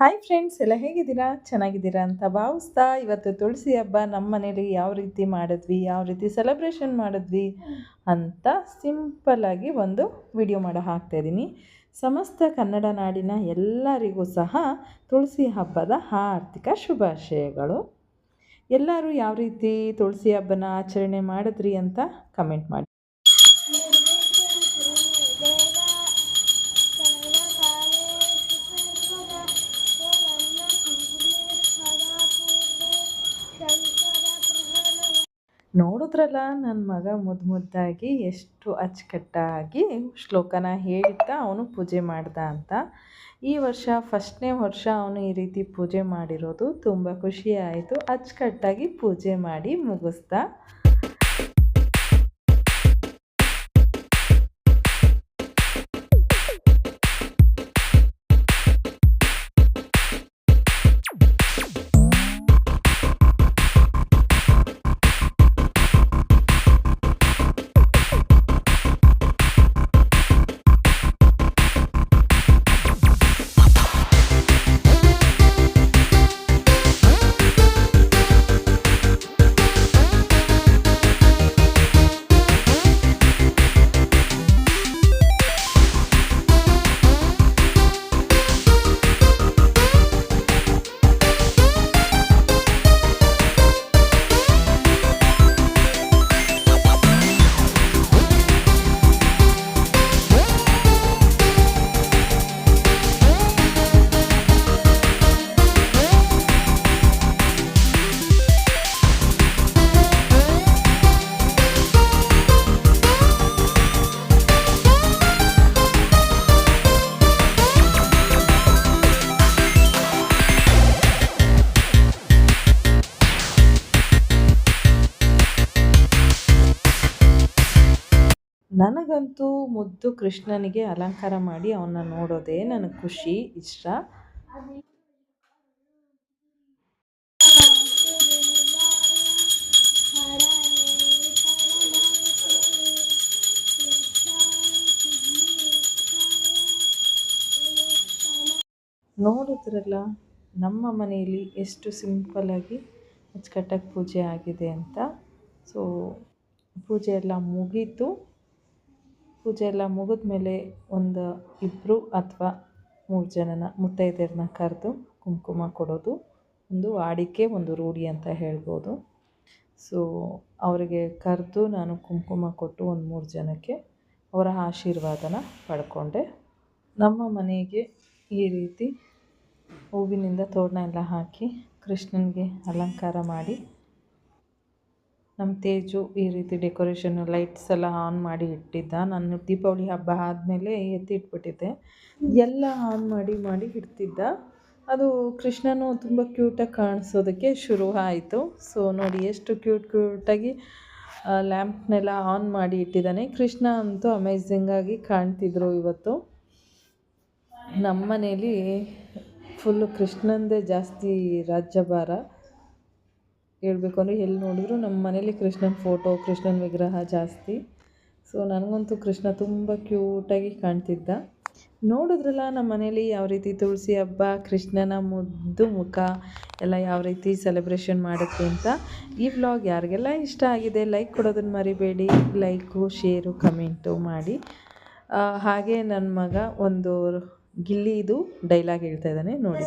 Hi friends, ಎಲ್ಲ ಹೇಗಿದ್ದೀರಾ? ಚೆನ್ನಾಗಿದ್ದೀರಾ ಅಂತ ಭಾವಿಸ್ತಾ ಇವತ್ತು ತುಳಸಿ ಹಬ್ಬ ನಮ್ಮ ಮನೇಲಿ ಯಾವ ರೀತಿ ಮಾಡಿದ್ವಿ, ಯಾವ ರೀತಿ ಸೆಲೆಬ್ರೇಷನ್ ಮಾಡಿದ್ವಿ ಅಂತ ಸಿಂಪಲ್ಲಾಗಿ ಒಂದು ವಿಡಿಯೋ ಮಾಡಿ ಹಾಕ್ತಾಯಿದ್ದೀನಿ ಸಮಸ್ತ ಕನ್ನಡ ನಾಡಿನ ಎಲ್ಲರಿಗೂ ಸಹ ತುಳಸಿ ಹಬ್ಬದ ಆರ್ಥಿಕ ಶುಭಾಶಯಗಳು. ಎಲ್ಲರೂ ಯಾವ ರೀತಿ ತುಳಸಿ ಹಬ್ಬನ ಆಚರಣೆ ಮಾಡಿದ್ರಿ ಅಂತ ಕಮೆಂಟ್ ಮಾಡಿ. ನೋಡಿದ್ರಲ್ಲ ನನ್ನ ಮಗ ಮುದ್ದು ಮುದ್ದಾಗಿ ಎಷ್ಟು ಅಚ್ಚುಕಟ್ಟಾಗಿ ಶ್ಲೋಕನ ಹೇಳ್ತಾ ಅವನು ಪೂಜೆ ಮಾಡ್ದ ಅಂತ. ಈ ವರ್ಷ, ಫಸ್ಟ್ನೇ ವರ್ಷ ಅವನು ಈ ರೀತಿ ಪೂಜೆ ಮಾಡಿರೋದು ತುಂಬ ಖುಷಿ ಆಯಿತು. ಅಚ್ಚುಕಟ್ಟಾಗಿ ಪೂಜೆ ಮಾಡಿ ಮುಗಿಸ್ದ. ನನಗಂತೂ ಮುದ್ದು ಕೃಷ್ಣನಿಗೆ ಅಲಂಕಾರ ಮಾಡಿ ಅವನ್ನ ನೋಡೋದೇ ನನಗೆ ಖುಷಿ, ಇಷ್ಟ. ನೋಡಿದ್ರಲ್ಲ, ನಮ್ಮ ಮನೆಯಲ್ಲಿ ಎಷ್ಟು ಸಿಂಪಲ್ಲಾಗಿ ಅಚ್ಚುಕಟ್ಟಾಗಿ ಪೂಜೆ ಆಗಿದೆ ಅಂತ. ಸೊ, ಪೂಜೆ ಎಲ್ಲ ಮುಗೀತು. ಪೂಜೆ ಎಲ್ಲ ಮುಗಿದ ಮೇಲೆ ಒಂದು ಇಬ್ಬರು ಅಥವಾ ಮೂರು ಜನನ ಮುತ್ತೈದೆಯರನ್ನ ಕರೆದು ಕುಂಕುಮ ಕೊಡೋದು. ಒಂದು ವಾಡಿಕೆ, ಒಂದು ರೂಢಿ ಅಂತ ಹೇಳ್ಬೋದು. ಸೊ ಅವರಿಗೆ ಕರೆದು ನಾನು ಕುಂಕುಮ ಕೊಟ್ಟು ಒಂದು ಮೂರು ಜನಕ್ಕೆ ಅವರ ಆಶೀರ್ವಾದನ ಪಡ್ಕೊಂಡೆ. ನಮ್ಮ ಮನೆಗೆ ಈ ರೀತಿ ಹೂವಿನಿಂದ ತೋರಣ ಎಲ್ಲ ಹಾಕಿ ಕೃಷ್ಣನಿಗೆ ಅಲಂಕಾರ ಮಾಡಿ ನಮ್ಮ ತೇಜು ಈ ರೀತಿ ಡೆಕೋರೇಷನ್ ಲೈಟ್ಸ್ ಎಲ್ಲ ಆನ್ ಮಾಡಿ ಇಟ್ಟಿದ್ದ. ನಾನು ದೀಪಾವಳಿ ಹಬ್ಬ ಆದಮೇಲೆ ಎತ್ತಿಟ್ಬಿಟ್ಟಿದ್ದೆ. ಎಲ್ಲ ಆನ್ ಮಾಡಿ ಮಾಡಿ ಇಡ್ತಿದ್ದ. ಅದು ಕೃಷ್ಣನೂ ತುಂಬ ಕ್ಯೂಟಾಗಿ ಕಾಣಿಸೋದಕ್ಕೆ ಶುರು ಆಯಿತು. ಸೊ ನೋಡಿ ಎಷ್ಟು ಕ್ಯೂಟ್ ಕ್ಯೂಟಾಗಿ ಲ್ಯಾಂಪ್ನೆಲ್ಲ ಆನ್ ಮಾಡಿ ಇಟ್ಟಿದ್ದಾನೆ. ಕೃಷ್ಣ ಅಂತೂ ಅಮೇಝಿಂಗಾಗಿ ಕಾಣ್ತಿದ್ರು ಇವತ್ತು. ನಮ್ಮ ಮನೇಲಿ ಫುಲ್ಲು ಕೃಷ್ಣಂದೇ ಜಾಸ್ತಿ ರಾಜ್ಯಭಾರ. ಹೇಳ್ಬೇಕು ಅಂದರೆ ಎಲ್ಲಿ ನೋಡಿದ್ರು ನಮ್ಮ ಮನೇಲಿ ಕೃಷ್ಣನ ಫೋಟೋ ಕೃಷ್ಣನ ವಿಗ್ರಹ ಜಾಸ್ತಿ. ಸೊ ನನಗಂತೂ ಕೃಷ್ಣ ತುಂಬ ಕ್ಯೂಟಾಗಿ ಕಾಣ್ತಿದ್ದ. ನೋಡಿದ್ರಲ್ಲ ನಮ್ಮ ಮನೇಲಿ ಯಾವ ರೀತಿ ತುಳಸಿ ಹಬ್ಬ, ಕೃಷ್ಣನ ಮುದ್ದು ಮುಖ, ಎಲ್ಲ ಯಾವ ರೀತಿ ಸೆಲೆಬ್ರೇಷನ್ ಮಾಡುತ್ತೆ ಅಂತ ಈ ವ್ಲಾಗ್ ಯಾರಿಗೆಲ್ಲ ಇಷ್ಟ ಆಗಿದೆ ಲೈಕ್ ಕೊಡೋದನ್ನು ಮರಿಬೇಡಿ. ಲೈಕು ಶೇರು ಕಮೆಂಟು ಮಾಡಿ. ಹಾಗೆ ನನ್ನ ಮಗ ಒಂದು ಗಿಲ್ಲಿದು ಡೈಲಾಗ್ ಹೇಳ್ತಾ ಇದ್ದಾನೆ, ನೋಡಿ.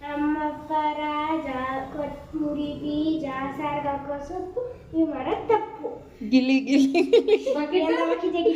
ನಮ್ಮಪ್ಪ ರಾಜ ಕೊತ್ತಂಬರಿ ಬೀಜ ಸಾರ್ಗಾಕೋ ಸೊಪ್ಪು ನೀವು ಮಾಡೋದು ತಪ್ಪು. ಗಿಲ್ಲಿ ಗಿಲ್ಲಿ ಎಲ್ಲ ಹಾಕಿದ್ದೀವಿ.